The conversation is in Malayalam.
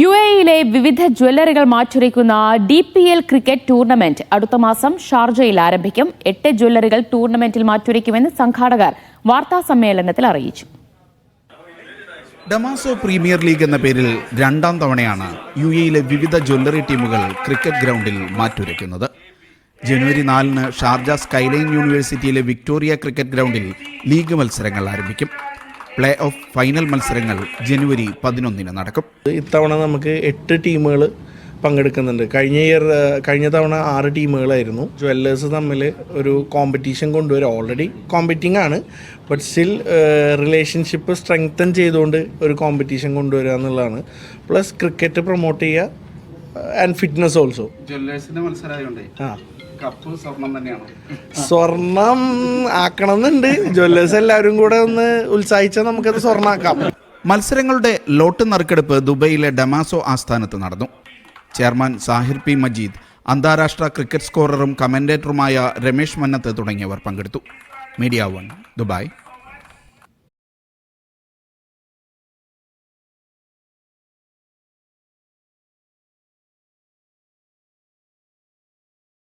യു എയിലെ വിവിധ ജ്വല്ലറികൾ മാറ്റുരയ്ക്കുന്ന D P L cricket tournament അടുത്ത മാസം ഷാർജയിൽ ആരംഭിക്കും. എട്ട് ജ്വല്ലറികൾ ടൂർണമെന്റിൽ മാറ്റുരയ്ക്കുമെന്ന് സംഘാടകർ വാർത്താ സമ്മേളനത്തിൽ അറിയിച്ചു. ഡമാസോ പ്രീമിയർ ലീഗ് എന്ന പേരിൽ രണ്ടാം തവണയാണ് യു എയിലെ വിവിധ ജ്വല്ലറി ടീമുകൾ ക്രിക്കറ്റ് ഗ്രൗണ്ടിൽ മാറ്റുരയ്ക്കുന്നത്. ജനുവരി നാലിന് ഷാർജ സ്കൈലൈൻ യൂണിവേഴ്സിറ്റിയിലെ വിക്ടോറിയ ക്രിക്കറ്റ് ഗ്രൗണ്ടിൽ ലീഗ് മത്സരങ്ങൾ ആരംഭിക്കും. പ്ലേ ഓഫ് ഫൈനൽ മത്സരങ്ങൾ ജനുവരി പതിനൊന്നിന് നടക്കും. ഇത്തവണ നമുക്ക് എട്ട് ടീമുകൾ പങ്കെടുക്കുന്നുണ്ട്. കഴിഞ്ഞ ഇയർ കഴിഞ്ഞ തവണ ആറ് ടീമുകളായിരുന്നു. ജ്വല്ലേഴ്സ് തമ്മിൽ ഒരു കോമ്പറ്റീഷൻ കൊണ്ടുവരും. ഓൾറെഡി കോമ്പറ്റിംഗ് ആണ്. ബട്ട് സ്റ്റിൽ റിലേഷൻഷിപ്പ് സ്ട്രെങ്തൻ ചെയ്തുകൊണ്ട് ഒരു കോമ്പറ്റീഷൻ കൊണ്ടുവരിക എന്നുള്ളതാണ്. പ്ലസ് ക്രിക്കറ്റ് പ്രൊമോട്ട് ചെയ്യുക ആൻഡ് ഫിറ്റ്നസ് ഓൾസോ ജ്വല്ലേഴ്സിന്റെ മത്സരമായോണ്ടേ ആ. കപ്പ് സ്വർണം തന്നെയാണ്? സ്വർണം ആക്കണം എന്നുണ്ട് ജ്വല്ലേഴ്സ് എല്ലാവരും കൂടെ ഒന്ന് ഉത്സാഹിച്ചാൽ നമുക്കത് സ്വർണമാക്കാം മത്സരങ്ങളുടെ ലോട്ട് നറുക്കെടുപ്പ് ദുബൈയിലെ ഡമാസോ ആസ്ഥാനത്ത് നടന്നു. ചെയർമാൻ സാഹിർ പി മജീദ് അന്താരാഷ്ട്ര ക്രിക്കറ്റ് സ്കോററും കമന്റേറ്ററുമായ രമേശ് മന്നത്ത് തുടങ്ങിയവർ പങ്കെടുത്തു. Media one Dubai.